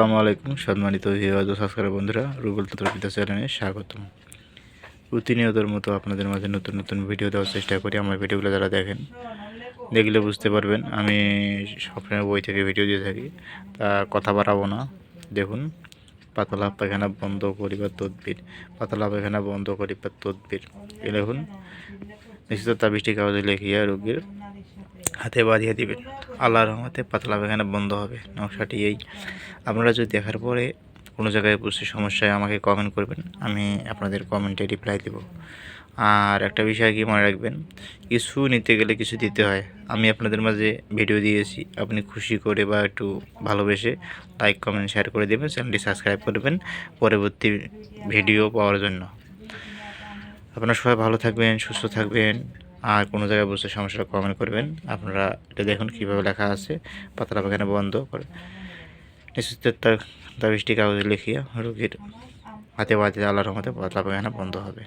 আসসালামু আলাইকুম, সম্মানিত ভিউয়ার ও সাবস্ক্রাইবার বন্ধুরা, রুবেল তত্রপিতা চ্যানেলে স্বাগতম। প্রতিনিয়তের মতো আপনাদের মাঝে নতুন নতুন ভিডিও দেওয়ার চেষ্টা করি। আমার ভিডিওগুলো যারা দেখেন, দেখলে বুঝতে পারবেন আমি সবসময় বই থেকে ভিডিও দিয়ে থাকি। তা কথা বাড়াবো না। দেখুন, পাতলা পায়খানা বন্ধ করিবার তদবির, পাতলা পায়খানা বন্ধ করিবার তদবির। দেখুন নিশ্চিত তা বৃষ্টি কাগজে লেখিয়া রোগীর হাতে বাঁধিয়ে দিবেন আল্লাহ রহমতে পাতলা পায়খানা বন্ধ হবে। নকশাটি এই। আপনারা যদি দেখার পরে কোনো জায়গায় বুঝতে সমস্যায় আমাকে কমেন্ট করবেন, আমি আপনাদের কমেন্টে রিপ্লাই দেব। আর একটা বিষয় কি মনে রাখবেন? কিছু নিতে গেলে কিছু দিতে হয়। আমি আপনাদের মাঝে ভিডিও দিয়েছি। আপনি খুশি করে বা একটু ভালোবেসে লাইক কমেন্ট শেয়ার করে দেবেন। চ্যানেলটি সাবস্ক্রাইব করবেন পরবর্তী ভিডিও পাওয়ার জন্য। আপনারা সবাই ভালো থাকবেন, সুস্থ থাকবেন, আর কোনো জায়গায় বুঝতে সমস্যাটা কমেন্ট করবেন। আপনারা এটা দেখুন কীভাবে লেখা আছে পাতলা পাখানা বন্ধ করে। নিশ্চিত দাবিষ্টি কাগজে লিখিয়া রুগীর হাতে বাজে আল্লাহর মতে পাতলা পাখানা বন্ধ হবে।